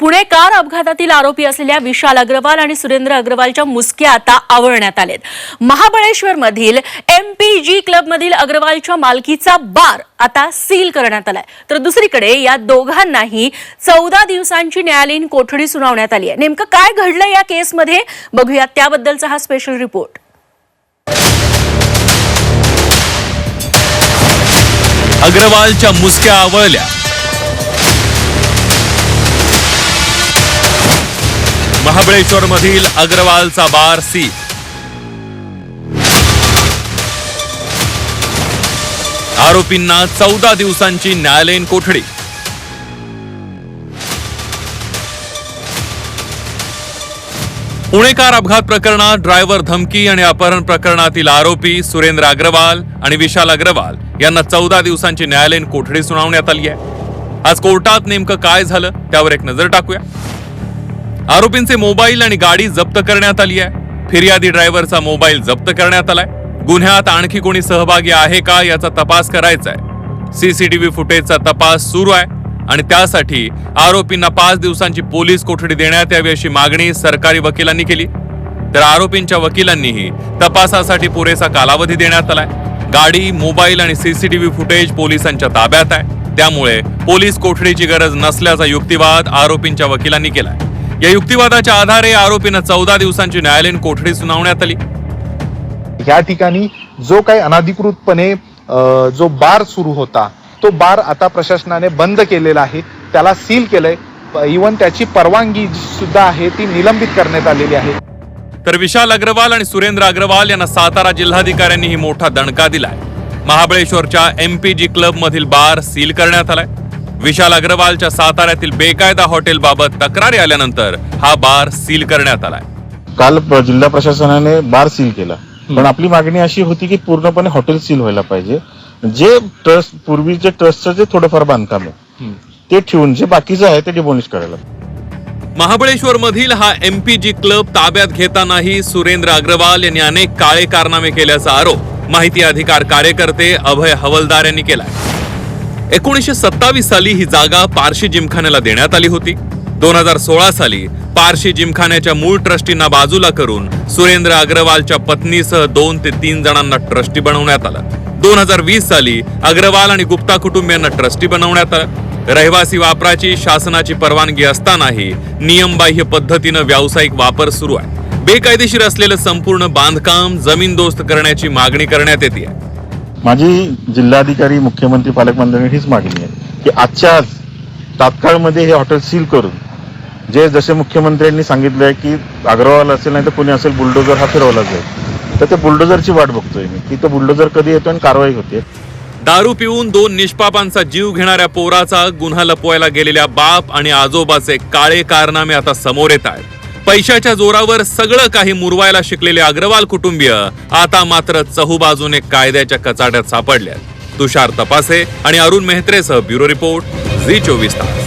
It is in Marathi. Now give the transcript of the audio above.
पुणे कार अपघातातील आरोपी असलेल्या विशाल अग्रवाल आणि सुरेंद्र अग्रवालच्या मुसक्या आता आवळण्यात आलेत. महाबळेश्वर मधील एमपीजी क्लब मधील अग्रवालच्या मालकीचा बार आता सील करण्यात आलाय. तर दुसरीकडे या दोघांनाही चौदा दिवसांची न्यायालयीन कोठडी सुनावण्यात आली आहे. नेमकं काय घडलं या केसमध्ये? बघूया त्याबद्दलचा हा स्पेशल रिपोर्ट अग्रवालच्या मुसक्या आवळल्या. महाबळेश्वर मधील अग्रवालचा बार सी. आरोपींना चौदा दिवसांची न्यायालयीन कोठडी. पुणेकार अपघात प्रकरणात ड्रायव्हर धमकी आणि अपहरण प्रकरणातील आरोपी सुरेंद्र अग्रवाल आणि विशाल अग्रवाल यांना चौदा दिवसांची न्यायालयीन कोठडी सुनावण्यात आली आहे. आज कोर्टात नेमकं काय झालं त्यावर एक नजर टाकूया. आरोपींचे मोबाईल आणि गाडी जप्त करण्यात आली आहे. फिर्यादी ड्रायव्हरचा मोबाईल जप्त करण्यात आलाय. गुन्ह्यात आणखी कोणी सहभागी आहे का याचा तपास करायचा आहे सीसीटीव्ही फुटेजचा तपास सुरू आहे आणि त्यासाठी आरोपींना पाच दिवसांची पोलीस कोठडी देण्यात यावी अशी मागणी सरकारी वकिलांनी केली. तर आरोपींच्या वकिलांनीही तपासासाठी पुरेसा कालावधी देण्यात आलाय. गाडी मोबाईल आणि सीसीटीव्ही फुटेज पोलिसांच्या ताब्यात आहे. त्यामुळे पोलीस कोठडीची गरज नसल्याचा युक्तिवाद आरोपींच्या वकिलांनी केलाय. या युक्तिवादाच्या आधारे आरोपींना चौदा दिवसांची न्यायालयीन कोठडी सुनावण्यात आली. ह्या ठिकाणी जो काही अनाधिकृतपणे जो बार सुरू होता तो बार आता प्रशासनाने बंद केलेला आहे. त्याला सील केलंय. इवन त्याची परवानगी सुद्धा आहे ती निलंबित करण्यात आलेली आहे. तर विशाल अग्रवाल आणि सुरेंद्र अग्रवाल यांना सातारा जिल्हाधिकाऱ्यांनीही मोठा दणका दिलाय. महाबळेश्वरच्या एमपीजी क्लब मधील बार सील करण्यात आलाय. विशाल अग्रवालच्या साताऱ्यातील बेकायदा हॉटेल बाबत तक्रारी आल्यानंतर हा बार सील करण्यात आलाय. काल जिल्हा प्रशासनाने बार सील केला. पण आपली मागणी अशी होती की पूर्णपणे हॉटेल सील व्हायला पाहिजे. जे ट्रस्ट पूर्वीचे ट्रस्टचं जे थोडंफार बांधकाम आहे ते ठेवून जे बाकीचं आहे ते डिमोलिश करायला. महाबळेश्वर मधील हा एमपीजी क्लब ताब्यात घेतानाही सुरेंद्र अग्रवाल यांनी अनेक काळे कारनामे केल्याचा आरोप माहिती अधिकार कार्यकर्ते अभय हवलदार यांनी केलाय. एकोणीसशे सत्तावीस साली ही जागा पारशी जिमखान्याला देण्यात आली होती. दोन हजार सोळा साली पारशी जिमखान्याच्या मूळ ट्रस्टींना बाजूला करून सुरेंद्र अग्रवालच्या पत्नीसह दोन ते तीन जणांना ट्रस्टी बनवण्यात आलं. दोन हजार वीस साली अग्रवाल आणि गुप्ता कुटुंबियांना ट्रस्टी बनवण्यात आलं. रहिवासी वापराची शासनाची परवानगी असतानाही नियमबाह्य पद्धतीनं व्यावसायिक वापर सुरू आहे. बेकायदेशीर असलेलं संपूर्ण बांधकाम जमीनदोस्त करण्याची मागणी करण्यात येते माझी जिल्हाधिकारी मुख्यमंत्री पालकमंत्र्यांनी हीच मागणी आहे की आजच्या आज तात्काळमध्ये हे हॉटेल सील करून जे जसे मुख्यमंत्र्यांनी सांगितलंय की अग्रवाल असेल नाही तर कोणी असेल बुलडोजर हा फिरवला जाईल. तर त्या बुलडोजरची वाट बघतोय मी. की तो बुलडोजर कधी येतो आणि कारवाई होते. दारू पिऊन दोन निष्पापांचा जीव घेणाऱ्या पोराचा गुन्हा लपवायला गेलेल्या बाप आणि आजोबाचे काळे कारनामे आता समोर येत आहेत. पैशाच्या जोरावर सगळं काही मुरवायला शिकलेले अग्रवाल कुटुंबीय आता मात्र चहूबाजूने कायद्याच्या कचाट्यात सापडल्यात तुषार तपासे आणि अरुण मेहत्रेसह ब्युरो रिपोर्ट झी चोवीस तास.